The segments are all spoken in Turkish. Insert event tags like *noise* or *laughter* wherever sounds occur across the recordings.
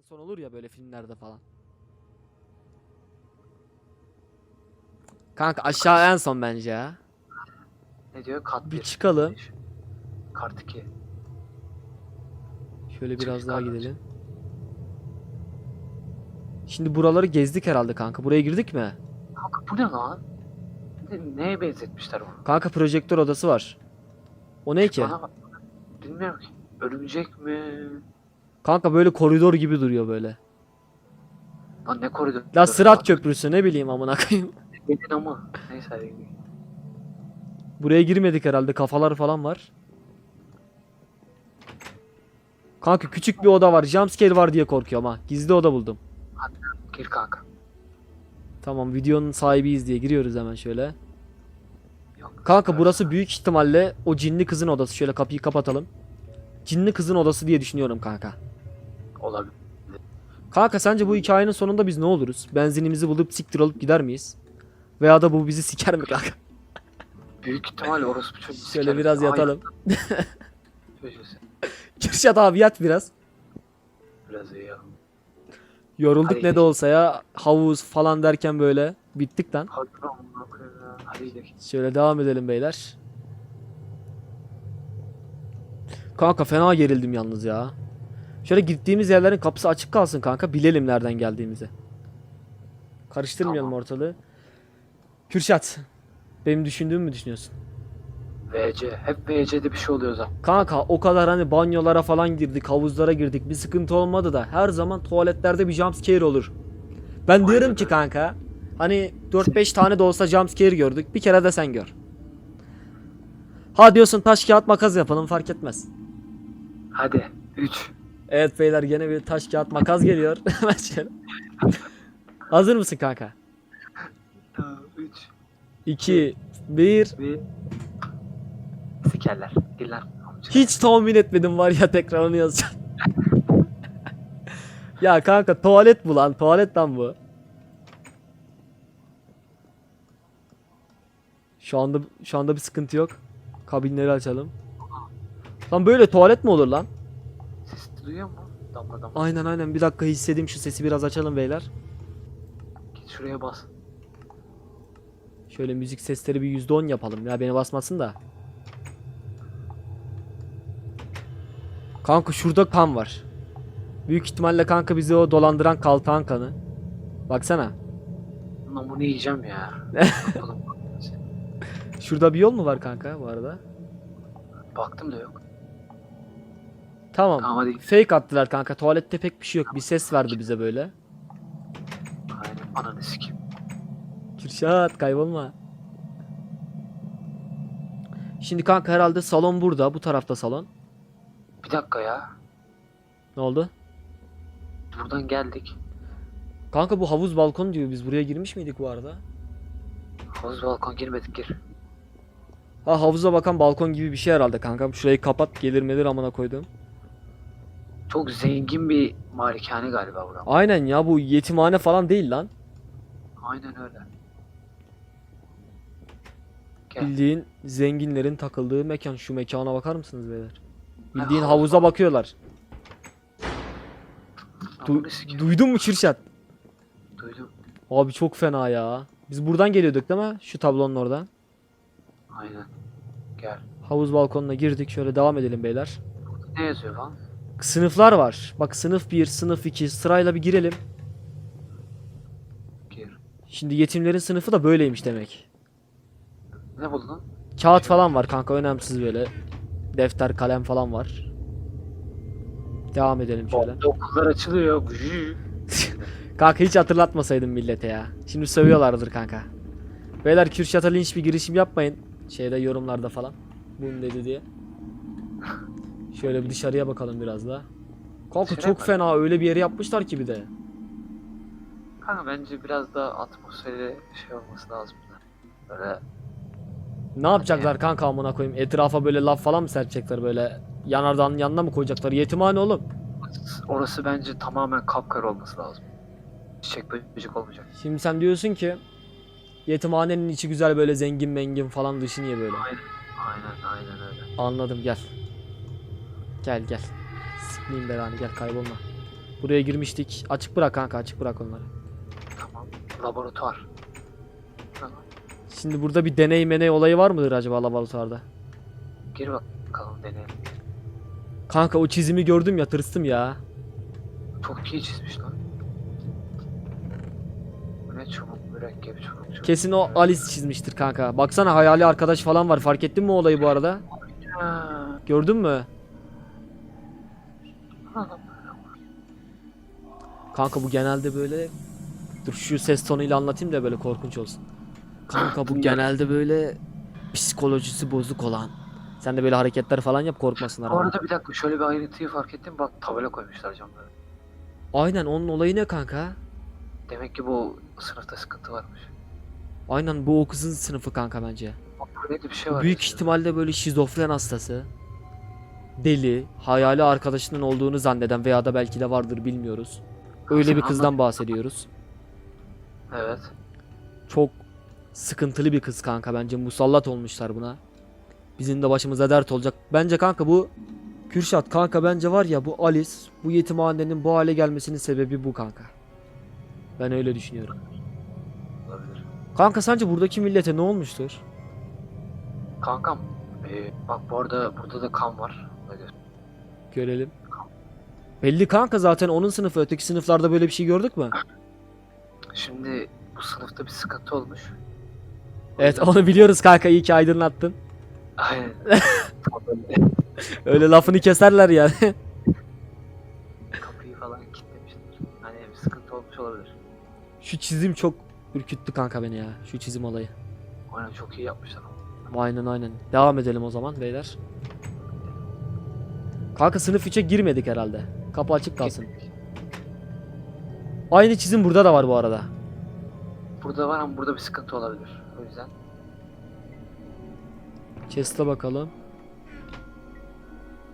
En son olur ya böyle filmlerde falan. Kanka aşağı en son bence ya. Ne diyor? Kat Bir 1. çıkalım. Kart 2. Şöyle Çık biraz daha kardeşim. gidelim. Şimdi buraları gezdik herhalde kanka. Buraya girdik mi? Kanka bu ne lan? Ne, neye benzetmişler bunu? Kanka projektör odası var. O ne ki? Bana bak. Bilmiyorum ki. Örümcek mi? Kanka böyle koridor gibi duruyor böyle. Lan ne koridor? La Sırat Köprüsü ne bileyim amına koyayım. *laughs* Dedin ama. Neyse hadi gidelim. Buraya girmedik herhalde. Kafalar falan var. Kanka küçük bir oda var. Jumpscare var diye korkuyorum ha. Gizli oda buldum. Gir kanka. Tamam videonun sahibiyiz diye giriyoruz hemen şöyle. Yok. Kanka burası büyük ihtimalle o cinli kızın odası. Şöyle kapıyı kapatalım. Cinli kızın odası diye düşünüyorum kanka. Olabilir. Kanka sence bu hikayenin sonunda biz ne oluruz? Benzinimizi bulup siktir olup gider miyiz? Veya da bu bizi siker mi kanka? Büyük ihtimal orası bir çocuk. Şöyle biraz yatalım. *laughs* Çocuğu Kürşat abi yat biraz. Biraz iyi ya. Yorulduk Hadi ne de olsa ya. Havuz falan derken böyle bittik lan. Şöyle devam edelim beyler. Kanka fena gerildim yalnız ya. Şöyle gittiğimiz yerlerin kapısı açık kalsın kanka. Bilelim nereden geldiğimizi. Karıştırmayalım Tamam. ortalığı. Kürşat. Benim düşündüğümü mü düşünüyorsun? VC. Hep VC'de bir şey oluyor zaten. Kanka o kadar hani banyolara falan girdik, havuzlara girdik. Bir sıkıntı olmadı da her zaman tuvaletlerde bir jumpscare olur. Ben Aynen diyorum ki kanka hani 4-5 tane de olsa jumpscare gördük. Bir kere de sen gör. Ha diyorsun taş kağıt makas yapalım fark etmez. Hadi. 3. Evet beyler gene bir taş kağıt makas geliyor. *laughs* Hazır mısın kanka? 3. 2 1 Bir. Sikerler. Amca. Hiç tahmin etmedim var ya tekrar onu yazacağım. *laughs* ya kanka tuvalet bu lan. Tuvalet lan bu. Şu anda şu anda bir sıkıntı yok. Kabinleri açalım. Lan böyle tuvalet mi olur lan? Duyuyor musun? Damla damla. Aynen aynen bir dakika hissedeyim şu sesi biraz açalım beyler. Git şuraya bas. Şöyle müzik sesleri bir %10 yapalım ya beni basmasın da. Kanka şurada kan var. Büyük ihtimalle kanka bizi o dolandıran kaltağın kanı. Baksana. Lan bunu yiyeceğim ya. *laughs* Şurada bir yol mu var kanka bu arada? Baktım da yok. Tamam. Tamam hadi. Fake attılar kanka. Tuvalette pek bir şey yok. Bir ses verdi bize böyle. Aynen. Ananı sikeyim. Kürşat kaybolma. Şimdi kanka herhalde salon burada. Bu tarafta salon. Bir dakika ya. Ne oldu? Buradan geldik. Kanka bu havuz balkon diyor. Biz buraya girmiş miydik bu arada? Havuz balkon girmedik gir. Ha havuza bakan balkon gibi bir şey herhalde kanka. Şurayı kapat gelir melir amına koydum. Çok zengin bir malikane galiba buram. Aynen ya bu yetimhane falan değil lan. Aynen öyle. Gel. Bildiğin zenginlerin takıldığı mekan. Şu mekana bakar mısınız beyler? Bildiğin havuz havuza bakıyorlar. Du- sikeyim. duydun mu Kürşat? Duydum. Abi çok fena ya. Biz buradan geliyorduk değil mi? Şu tablonun oradan. Aynen. Gel. Havuz balkonuna girdik. Şöyle devam edelim beyler. Ne yazıyor lan? Sınıflar var. Bak sınıf 1, sınıf 2 sırayla bir girelim. Gir. Şimdi yetimlerin sınıfı da böyleymiş demek. Ne buldun? Kağıt falan var kanka önemsiz böyle. Defter, kalem falan var. Devam edelim şöyle. Şöyle. Okullar açılıyor. *laughs* Kanka hiç hatırlatmasaydım millete ya. Şimdi sövüyorlardır kanka. Beyler Kürşat'a linç bir girişim yapmayın. Şeyde yorumlarda falan. Bunu dedi diye. Şöyle bir dışarıya bakalım biraz da. Kanka çok bak. fena öyle bir yere yapmışlar ki bir de. Kanka bence biraz da atmosferi şey olması lazım. Böyle Ne yapacaklar kanka amına koyayım? Etrafa böyle laf falan mı serpecekler böyle? Yanardağın yanına mı koyacaklar? Yetimhane oğlum. orası bence tamamen kapkara olması lazım. Çiçek böcek olmayacak. Şimdi sen diyorsun ki yetimhanenin içi güzel böyle zengin mengin falan dışı niye böyle? Aynen. Aynen aynen öyle. Anladım gel. Gel gel. Sikmeyeyim belanı gel kaybolma. Buraya girmiştik. Açık bırak kanka açık bırak onları. Tamam. Laboratuvar. Tamam. Şimdi burada bir deney meney olayı var mıdır acaba laboratuvarda? Gir bakalım deneyelim. Kanka o çizimi gördüm ya tırstım ya. Çok iyi çizmiş lan. Bu ne çubuk mürekkep çubuk çubuk. Kesin o Alice çizmiştir kanka. Baksana hayali arkadaş falan var. Fark ettin mi o olayı bu arada? Gördün mü? Kanka bu genelde böyle Dur şu ses tonuyla anlatayım da böyle korkunç olsun. Kanka bu genelde böyle psikolojisi bozuk olan. Sen de böyle hareketler falan yap korkmasınlar. Bu arada bir dakika şöyle bir ayrıntıyı fark ettim. Bak tabela koymuşlar camlara. Aynen onun olayı ne kanka? Demek ki bu sınıfta sıkıntı varmış. Aynen bu o kızın sınıfı kanka bence. Bak bir şey var. Büyük yazıyor. ihtimalle böyle şizofren hastası. Deli, hayali arkadaşının olduğunu zanneden veya da belki de vardır bilmiyoruz. Öyle bir kızdan bahsediyoruz. Evet. Çok sıkıntılı bir kız kanka bence musallat olmuşlar buna. Bizim de başımıza dert olacak. Bence kanka bu Kürşat kanka bence var ya bu Alice bu yetimhanenin bu hale gelmesinin sebebi bu kanka. Ben öyle düşünüyorum. Olabilir. Kanka sence buradaki millete ne olmuştur? Kankam. e, bak bu arada burada da kan var. Görelim. Belli kanka zaten onun sınıfı. Öteki sınıflarda böyle bir şey gördük mü? Şimdi bu sınıfta bir sıkıntı olmuş. O Evet yüzden- onu biliyoruz kanka iyi ki aydınlattın. Aynen. *laughs* Öyle lafını keserler yani. Kapıyı falan kilitlemişler. Hani bir sıkıntı olmuş olabilir. Şu çizim çok ürküttü kanka beni ya. Şu çizim olayı. Aynen çok iyi yapmışlar. Aynen aynen. Devam edelim o zaman beyler. Kanka sınıf 3'e girmedik herhalde. Kapı açık kalsın. Aynı çizim burada da var bu arada. Burada var ama burada bir sıkıntı olabilir. O yüzden Chest'e bakalım.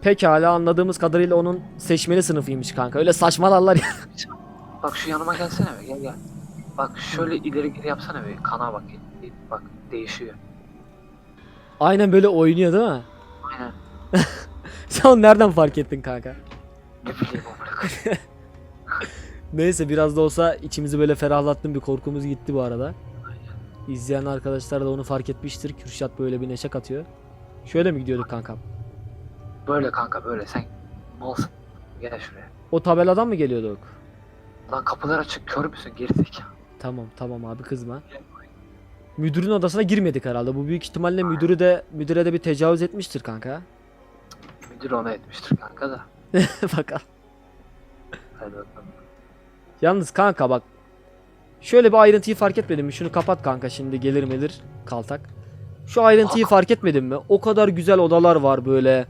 Pekala anladığımız kadarıyla onun seçmeli sınıfıymış kanka. Öyle saçmalarlar ya. *laughs* Bak şu yanıma gelsene be gel gel. Bak şöyle ileri geri yapsana be kana bak. Bak değişiyor. Aynen böyle oynuyor değil mi? Sen onu nereden fark ettin kanka? *laughs* Neyse biraz da olsa içimizi böyle ferahlattın bir korkumuz gitti bu arada. İzleyen arkadaşlar da onu fark etmiştir. Kürşat böyle bir neşe katıyor. Şöyle mi gidiyorduk kankam? Böyle kanka böyle sen malsın. Gel şuraya. O tabeladan mı geliyorduk? Lan kapılar açık kör müsün gerizekalı? Tamam tamam abi kızma. Müdürün odasına girmedik herhalde. Bu büyük ihtimalle müdürü de müdüre de bir tecavüz etmiştir kanka. Müdür ona etmiştir kanka da. *laughs* Bakalım. Hadi bakalım. Yalnız kanka bak. Şöyle bir ayrıntıyı fark etmedin mi? Şunu kapat kanka şimdi gelir melir kaltak. Şu ayrıntıyı fark etmedin mi? O kadar güzel odalar var böyle.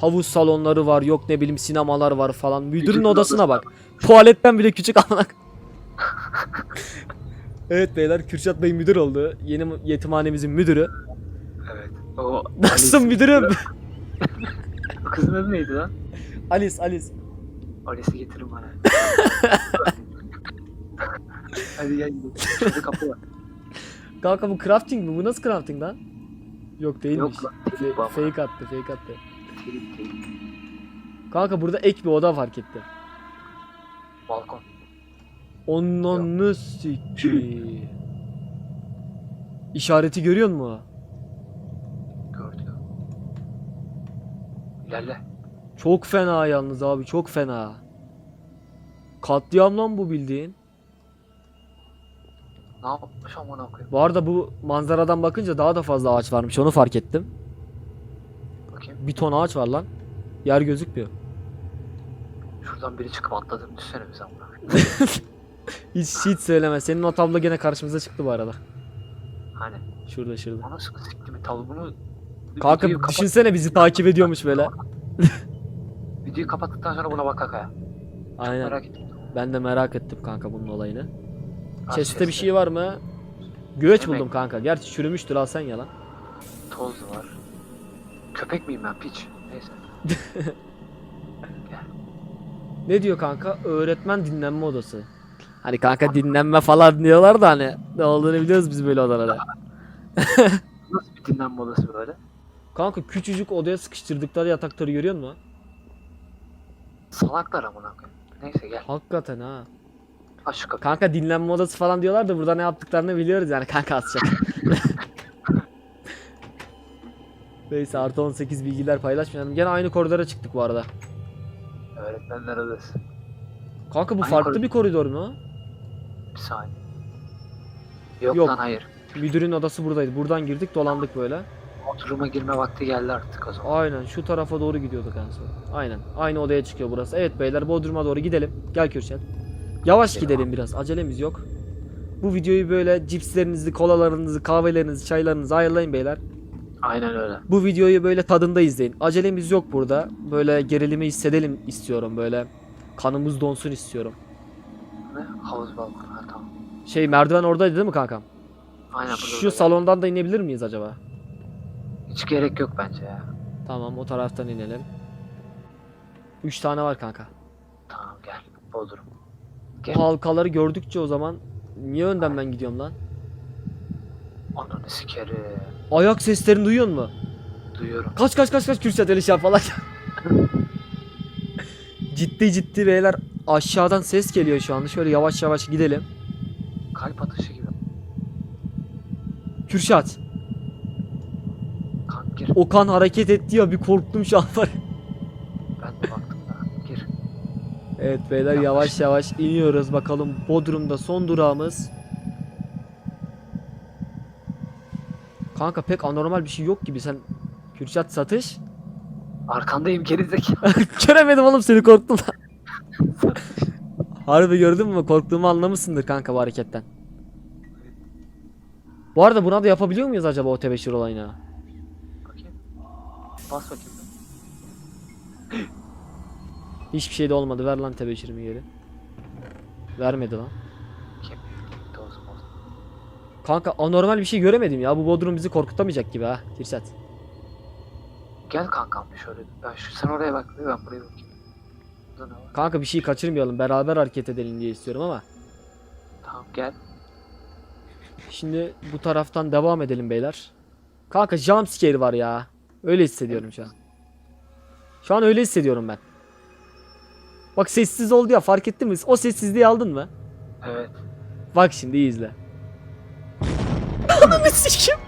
Havuz salonları var, yok ne bileyim sinemalar var falan. Müdürün Müdürün odasına bak. Tuvaletten bile küçük amına. *laughs* evet beyler Kürşat Bey müdür oldu. Yeni yetimhanemizin müdürü. Evet. O Nasılsın müdürüm? *laughs* Kızın adı neydi lan? Alice Alice. Alice'i getirin bana. *laughs* Hadi gel gidelim. Şurada kapı var. Kanka bu crafting mi? Bu nasıl crafting lan? Yok değilmiş. Yok lan. Fe- Telif bu ama. fake attı, fake attı. Değil. Kanka burada ek bir oda fark etti. Balkon. Ondan sikki. İşareti görüyor musun? Gördü. İlerle. Çok fena yalnız abi çok fena. Katliam lan bu bildiğin. Ne yapmış amına koyayım? Bu arada bu manzaradan bakınca daha da fazla ağaç varmış onu fark ettim. Bakayım. Bir ton ağaç var lan. Yer gözükmüyor. Şuradan biri çıkıp atladığını düşünsene bize amına koyayım. *laughs* Hiç hiç söyleme. Senin o tablo gene karşımıza çıktı bu arada. Hani. Şurada şurada. Anasını sikti mi tabi bunu Kanka videoyu kapat- düşünsene bizi takip ediyormuş böyle. *laughs* Videoyu kapattıktan sonra buna bak kaka. Aynen. Merak ettim. Ben de merak ettim kanka bunun olayını. Chest'te bir şey var mı? Göğeç Yemek. buldum kanka. Gerçi çürümüştür al sen yalan. Toz var. Köpek miyim ben piç? Neyse. *laughs* Ne diyor kanka? Öğretmen dinlenme odası. Hani kanka dinlenme falan diyorlar da hani ne olduğunu biliyoruz biz böyle odalarda. Nasıl bir dinlenme odası böyle? Kanka küçücük odaya sıkıştırdıkları yatakları görüyor musun? Salaklar amına koyayım. Neyse gel. Hakikaten ha. Kapıyı. Kanka dinlenme odası falan diyorlar da burada ne yaptıklarını biliyoruz yani kanka az. *laughs* Neyse artı 18 bilgiler paylaşmayalım. Gene aynı koridora çıktık bu arada. Öğretmenler odası. Kanka bu Aynı farklı koridor. bir koridor mu? Bir saniye. Yok, Yok. lan hayır. Müdürün odası buradaydı. Buradan girdik dolandık böyle. Oturuma girme vakti geldi artık o zaman. Aynen şu tarafa doğru gidiyorduk en son. Aynen. Aynı odaya çıkıyor burası. Evet beyler Bodrum'a doğru gidelim. Gel Kürşat. Yavaş Gidelim gidelim biraz. Acelemiz yok. Bu videoyu böyle cipslerinizi, kolalarınızı, kahvelerinizi, çaylarınızı ayarlayın beyler. Aynen öyle. Bu videoyu böyle tadında izleyin. Acelemiz yok burada. Böyle gerilimi hissedelim istiyorum böyle. Kanımız donsun istiyorum. Ne? Havuz balkonu. Ha tamam. Şey merdiven oradaydı değil mi kankam? Aynen. Şu burada. salondan da inebilir miyiz acaba? Hiç gerek yok bence ya. Tamam o taraftan inelim. 3 tane var kanka. Tamam gel. Bodrum. Gel. Halkaları gördükçe o zaman niye önden ben gidiyorum lan? Ananı sikerim. Ayak seslerini duyuyor musun? Duyuyorum. Kaç kaç kaç kaç Kürşat öyle şey falan. *laughs* ciddi ciddi beyler aşağıdan ses geliyor şu anda. Şöyle yavaş yavaş gidelim. Kalp atışı gibi. Kürşat. Okan hareket etti ya bir korktum şu an var. Ben de baktım da. Gir. Evet beyler Yapmış. yavaş yavaş iniyoruz bakalım Bodrum'da son durağımız. Kanka pek anormal bir şey yok gibi sen Kürşat satış. Arkandayım gerizekalı. *laughs* Göremedim oğlum seni korktum lan. Harbi gördün mü? Korktuğumu anlamışsındır kanka bu hareketten. Bu arada buna da yapabiliyor muyuz acaba o tebeşir olayını? Bas bakayım. Hiçbir şey de olmadı. Ver lan tebeşirimi geri. Vermedi lan. Kim? Kanka anormal bir şey göremedim ya. Bu Bodrum bizi korkutamayacak gibi ha. Kirsat. Gel kankam bir şöyle. Ben şu, sen oraya bak. Ben buraya bakayım. Burada ne var? Kanka bir şey kaçırmayalım. Beraber hareket edelim diye istiyorum ama. Tamam gel. Şimdi bu taraftan devam edelim beyler. Kanka jumpscare var ya. Öyle hissediyorum şu an. Şu an öyle hissediyorum ben. Bak sessiz oldu ya fark ettin mi? O sessizliği aldın mı? Evet. Bak şimdi iyi izle. *laughs* Ananı sikim.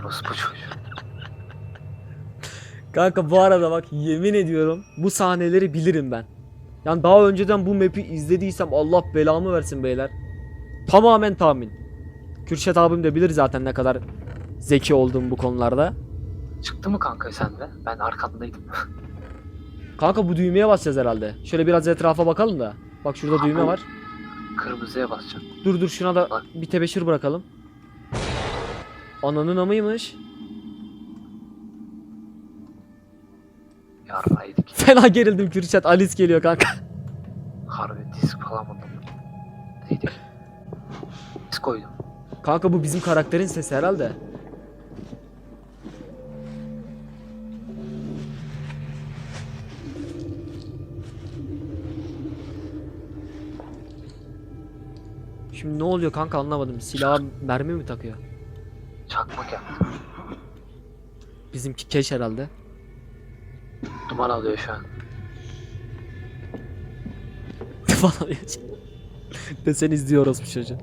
Orası bu çocuğu. Kanka bu arada bak yemin ediyorum bu sahneleri bilirim ben. Yani daha önceden bu map'i izlediysem Allah belamı versin beyler. Tamamen tahmin. Kürşat abim de bilir zaten ne kadar zeki olduğum bu konularda. Çıktı mı kanka sende? Ben arkandaydım. *laughs* Kanka bu düğmeye basacağız herhalde. Şöyle biraz etrafa bakalım da. Bak şurada düğme var. Kırmızıya basacağım. Dur dur şuna da bir tebeşir bırakalım. Ananın amıymış. Yarraydık. *laughs* Fena gerildim Kürşat. Alice geliyor kanka. Harbi disk falan buldum. Neydi? *laughs* Disk koydum. Kanka bu bizim karakterin sesi herhalde. Şimdi ne oluyor kanka anlamadım. Silaha mermi mi takıyor? Çakmak yaptım. Bizimki keş herhalde. Duman alıyor şu an. *laughs* falan diyor. De sen izliyoruz bu çocuğu.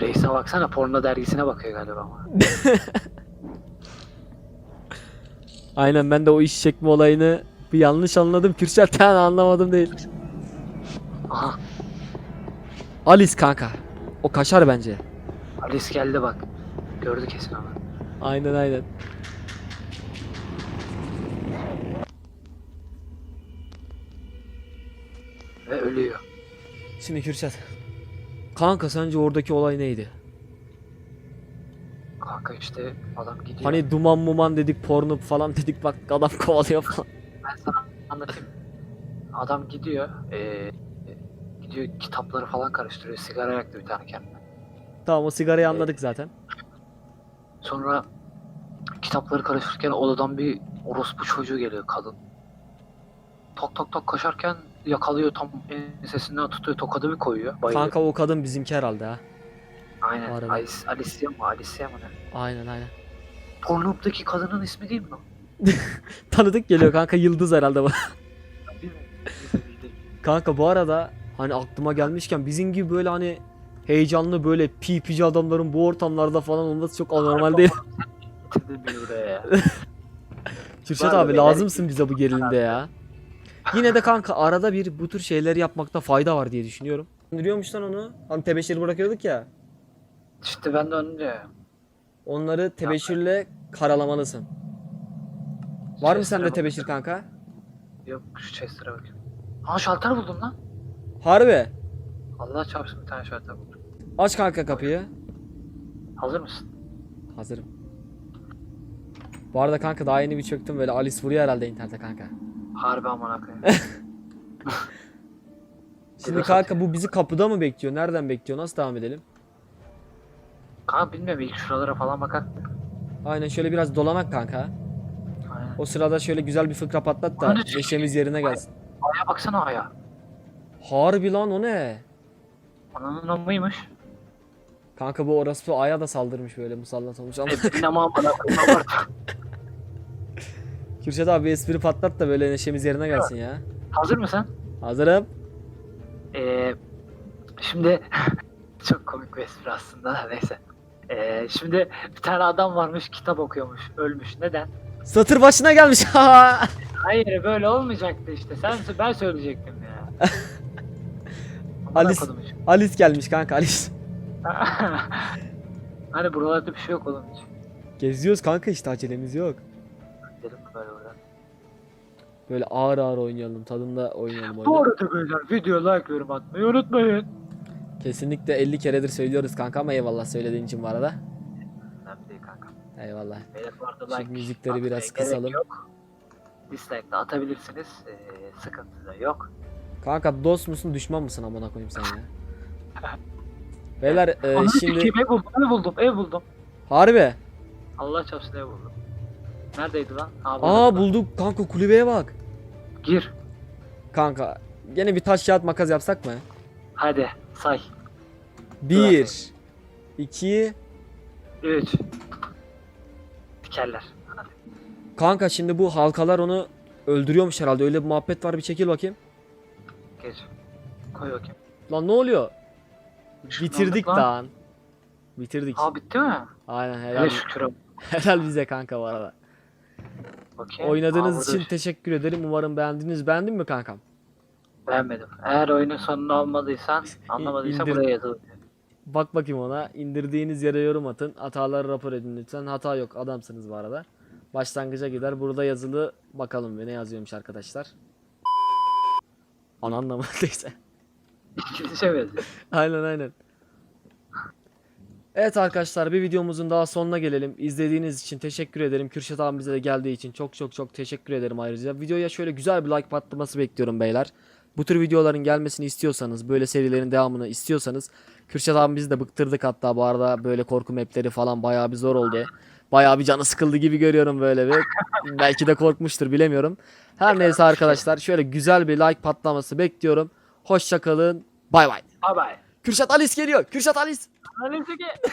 Reis'e baksana porno dergisine bakıyor galiba ama. *laughs* Aynen ben de o iş çekme olayını bir yanlış anladım. Kürşat *laughs* yani anlamadım değil. Aha Alice kanka. O kaşar bence. Alice geldi bak. Gördü kesin ama. Aynen aynen. Ve ölüyor. Şimdi Kürşat. Kanka sence oradaki olay neydi? Kanka işte adam gidiyor. Hani duman muman dedik porno falan dedik bak adam *laughs* kovalıyor falan. Ben sana anlatayım. Adam gidiyor. Ee, gidiyor kitapları falan karıştırıyor. Sigara yaktı bir tane kendine. Tamam o sigarayı anladık zaten. Sonra kitapları karıştırırken odadan bir orospu çocuğu geliyor kadın. Tok tok tok koşarken yakalıyor tam ensesinden tutuyor tokadı bir koyuyor. Bayılıyor. Kanka o kadın bizimki herhalde ha. Aynen. Alice, Alicia mı? Alicia mı ne? Aynen aynen. Pornhub'daki kadının ismi değil mi? *laughs* Tanıdık geliyor kanka Yıldız herhalde değil. *laughs* kanka bu arada hani aklıma gelmişken bizim gibi böyle hani heyecanlı böyle pipici adamların bu ortamlarda falan olması çok anormal değil. *laughs* Kürşat abi lazımsın bize bu gerilimde ya. Yine de kanka arada bir bu tür şeyleri yapmakta fayda var diye düşünüyorum. Andırıyormuş lan onu. Hani tebeşir bırakıyorduk ya. İşte ben de onu diyorum. Onları tebeşirle karalamalısın. Var mı sende tebeşir kanka? Yok şu Chester'a bakayım. Ha şalter buldum lan. Harbi. Allah çarpsın bir tane şalter buldum. Aç kanka kapıyı. Hazır mısın? Hazırım. Bu arada kanka daha yeni bir çöktüm böyle Alice vuruyor herhalde internete kanka. Harbi amına koyayım. *laughs* Şimdi kanka bu bizi kapıda mı bekliyor? Nereden bekliyor? Nasıl devam edelim? Kanka bilmiyorum ilk şuralara falan bakar. Aynen şöyle biraz dolanak kanka. O sırada şöyle güzel bir fıkra patlat da neşemiz yerine gelsin. Aya baksana aya. Harbi lan o ne? Ananın amıymış. Kanka bu orası aya da saldırmış böyle musallat olmuş ama E ama koyayım abartma. *laughs* Kürşat abi espri patlat da böyle neşemiz yerine gelsin ya. Hazır mısın? Hazırım. Ee, şimdi *laughs* çok komik bir espri aslında neyse. Ee, şimdi bir tane adam varmış kitap okuyormuş ölmüş neden? Satır başına gelmiş. *laughs* Hayır böyle olmayacaktı işte sen ben söyleyecektim ya. Alice-. Alice gelmiş kanka Alice. *laughs* hani buralarda bir şey yok oğlum hiç. Geziyoruz kanka işte acelemiz yok. Dedim böyle buradan. Böyle ağır ağır oynayalım tadında oynayalım Bu arada beyler video like yorum atmayı unutmayın. Kesinlikle 50 keredir söylüyoruz kanka ama eyvallah söylediğin için bu arada. Önemli değil kanka. Eyvallah. Beyler bu arada Şu like müzikleri atmaya biraz gerek kısalım. Yok. Dislike de atabilirsiniz. Ee, sıkıntı da yok. Kanka dost musun düşman mısın amına koyayım sen ya. *laughs* Beyler e, Ananı şimdi sikeyim, ev buldum, ev buldum, ev buldum. harbi. Allah çarpsın ev buldum. Neredeydi lan? Ha, Aa burada. bulduk kanka kulübeye bak. Gir. Kanka gene bir taş kağıt makas yapsak mı? Hadi say. 1 2 3. Dikerler. Kanka şimdi bu halkalar onu öldürüyormuş herhalde. Öyle bir muhabbet var bir çekil bakayım. Geç. Koy bakayım. Lan ne oluyor? Bitirdik aldık lan. Bitirdik. Aa bitti mi? Aynen Hele helal. abi. *laughs* Helal bize kanka bu arada. Bakayım. Oynadığınız Aa, için teşekkür ederim. Umarım beğendiniz. Beğendin mi kankam? Beğenmedim. Eğer oyunun sonunu almadıysan, anlamadıysan buraya yazılı. Bak bakayım ona. İndirdiğiniz yere yorum atın. Hataları rapor edin lütfen. Hata yok. Adamsınız bu arada. Başlangıca gider. Burada yazılı bakalım bir ne yazıyormuş arkadaşlar. Ana anlamadıysa. *laughs* Aynen aynen. Evet arkadaşlar bir videomuzun daha sonuna gelelim. İzlediğiniz için teşekkür ederim. Kürşat abimize de geldiği için çok çok çok teşekkür ederim ayrıca. Videoya şöyle güzel bir like patlaması bekliyorum beyler. Bu tür videoların gelmesini istiyorsanız, böyle serilerin devamını istiyorsanız Kürşat abimizi de bıktırdık hatta bu arada böyle korku mapleri falan bayağı bir zor oldu. Bayağı bir canı sıkıldı gibi görüyorum böyle bir. Belki de korkmuştur bilemiyorum. Her neyse arkadaşlar şöyle güzel bir like patlaması bekliyorum. Hoşça kalın. Bay bay. Bye bye. Kürşat Alice geliyor. Kürşat Alice. Ki.